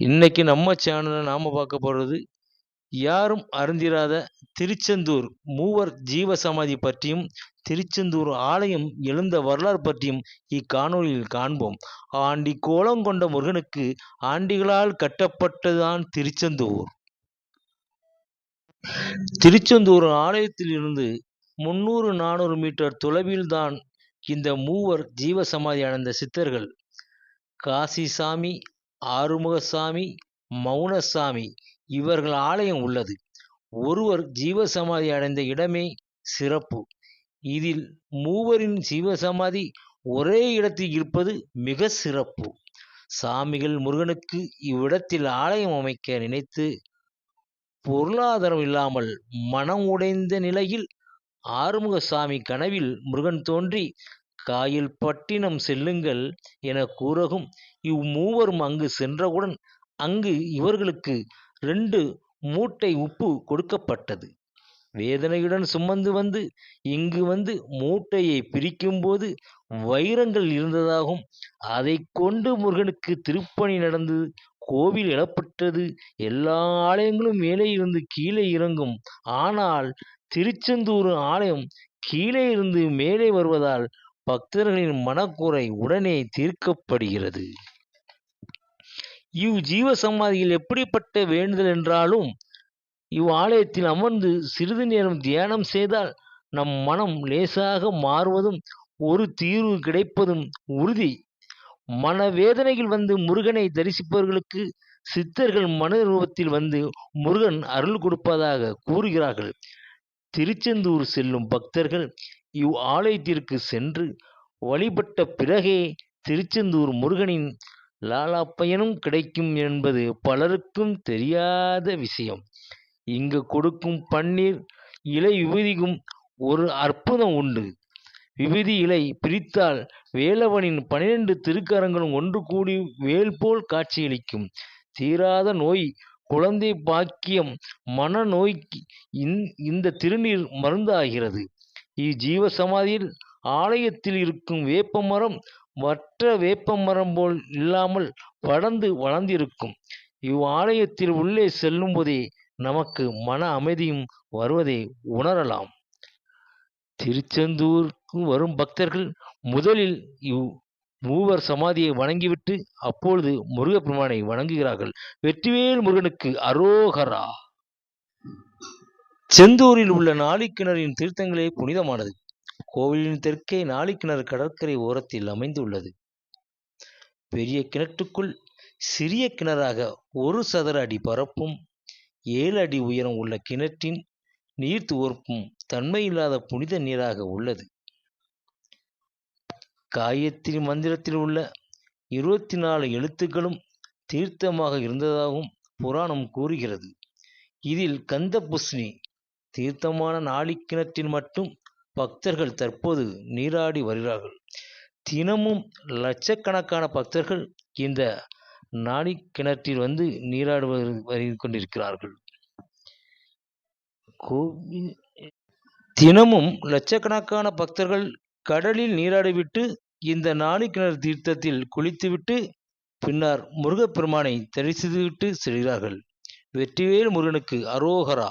இன்னைக்கு நம்ம சேனலில் நாம் பார்க்க போகிறது யாரும் அறிந்திராத திருச்செந்தூர் மூவர் ஜீவசமாதி பற்றியும் திருச்செந்தூர் ஆலயம் எழுந்த வரலாறு பற்றியும் இக்காணொலியில் காண்போம். ஆண்டி கோலம் கொண்ட முருகனுக்கு ஆண்டிகளால் கட்டப்பட்டதுதான் திருச்செந்தூர். திருச்செந்தூர் ஆலயத்தில் இருந்து முன்னூறு நானூறு மீட்டர் தொலைவில்தான் இந்த மூவர் ஜீவசமாதி அடைந்த சித்தர்கள். காசிசாமி ஆறுமுகசாமி மௌனசாமி இவர்கள் ஆலயம் உள்ளது. ஒருவர் ஜீவசமாதி அடைந்த இடமே சிறப்பு. இதில் மூவரின் ஜீவசமாதி ஒரே இடத்தில் இருப்பது மிக சிறப்பு. சாமிகள் முருகனுக்கு இவ்விடத்தில் ஆலயம் அமைக்க நினைத்து பொருளாதாரம் இல்லாமல் மனம் உடைந்த நிலையில் ஆறுமுகசாமி கனவில் முருகன் தோன்றி காயில் பட்டினம் செல்லுங்கள் என கூறகும் இம்மூவரும் அங்கு சென்றவுடன் அங்கு இவர்களுக்கு ரெண்டு மூட்டை உப்பு கொடுக்கப்பட்டது. வேதனையுடன் சுமந்து வந்து இங்கு வந்து மூட்டையை பிரிக்கும்போது வைரங்கள் இருந்ததாகவும் அதை கொண்டு முருகனுக்கு திருப்பணி நடந்து கோவில் எழப்பட்டது. எல்லா ஆலயங்களும் மேலே இருந்து கீழே இறங்கும். ஆனால் திருச்செந்தூர் ஆலயம் கீழே இருந்து மேலே வருவதால் பக்தர்களின் மனக்குறை உடனே தீர்க்கப்படுகிறது. இவ் ஜீவ சமாதியில் எப்படிப்பட்ட வேண்டுதல் என்றாலும் இவ் ஆலயத்தில் அமர்ந்து சிறிது நேரம் தியானம் செய்தால் நம் மனம் லேசாக மாறுவதும் ஒரு தீர்வு கிடைப்பதும் உறுதி. மனவேதனையில் வந்து முருகனை தரிசிப்பவர்களுக்கு சித்தர்கள் மன ரூபத்தில் வந்து முருகன் அருள் கொடுப்பதாக கூறுகிறார்கள். திருச்செந்தூர் செல்லும் பக்தர்கள் இவ் ஆலயத்திற்கு சென்று வழிபட்ட பிறகே திருச்செந்தூர் முருகனின் லாலாப்பயனும் கிடைக்கும் என்பது பலருக்கும் தெரியாத விஷயம். இங்கு கொடுக்கும் பன்னீர் இலை விபதிக்கும் ஒரு அற்புதம் உண்டு. விபூதி இலை பிரித்தால் வேலவனின் பனிரெண்டு திருக்கரங்களும் ஒன்று கூடி வேல் போல் காட்சியளிக்கும். தீராத நோய் குழந்தை பாக்கியம் மன நோய்க்கு இந்த திருநீர் மருந்தாகிறது. இஜீவ சமாதியில் ஆலயத்தில் இருக்கும் வேப்ப மரம் மற்ற வேப்ப மரம் போல் இல்லாமல் படர்ந்து வளர்ந்திருக்கும். இவ் ஆலயத்தில் உள்ளே செல்லும் போதே நமக்கு மன அமைதியும் வருவதை உணரலாம். திருச்செந்தூருக்கு வரும் பக்தர்கள் முதலில் இவ் மூவர் சமாதியை வணங்கிவிட்டு அப்பொழுது முருகப்பெருமானை வணங்குகிறார்கள். வெற்றிவேல் முருகனுக்கு அரோகரா! செந்தூரில் உள்ள நாளிக்கிணறின் தீர்த்தங்களே புனிதமானது. கோவிலின் தெற்கே நாளிக்கிணறு கடற்கரை ஓரத்தில் அமைந்துள்ளது. பெரிய கிணற்றுக்குள் சிறிய கிணறாக ஒரு சதுர அடி பரப்பும் ஏழு அடி உயரம் உள்ள கிணற்றின் நீர் துவர்ப்பும் தன்மையில்லாத புனித நீராக உள்ளது. காயத்ரி மந்திரத்தில் உள்ள இருபத்தி நாலு எழுத்துக்களும் தீர்த்தமாக இருந்ததாகவும் புராணம் கூறுகிறது. இதில் கந்த புஷ்ணி தீர்த்தமான நாளிக்கிணற்றில் மட்டும் பக்தர்கள் தற்போது நீராடி வருகிறார்கள். தினமும் லட்சக்கணக்கான பக்தர்கள் இந்த நாளிக்கிணற்றில் கிணற்றில் வந்து நீராடுவது கொண்டிருக்கிறார்கள். கோவில் தினமும் லட்சக்கணக்கான பக்தர்கள் கடலில் நீராடிவிட்டு இந்த நாளி கிணறு தீர்த்தத்தில் குளித்துவிட்டு பின்னர் முருகப்பெருமானை தரிசித்துவிட்டு செல்கிறார்கள். வெற்றிவேல் முருகனுக்கு அரோகரா.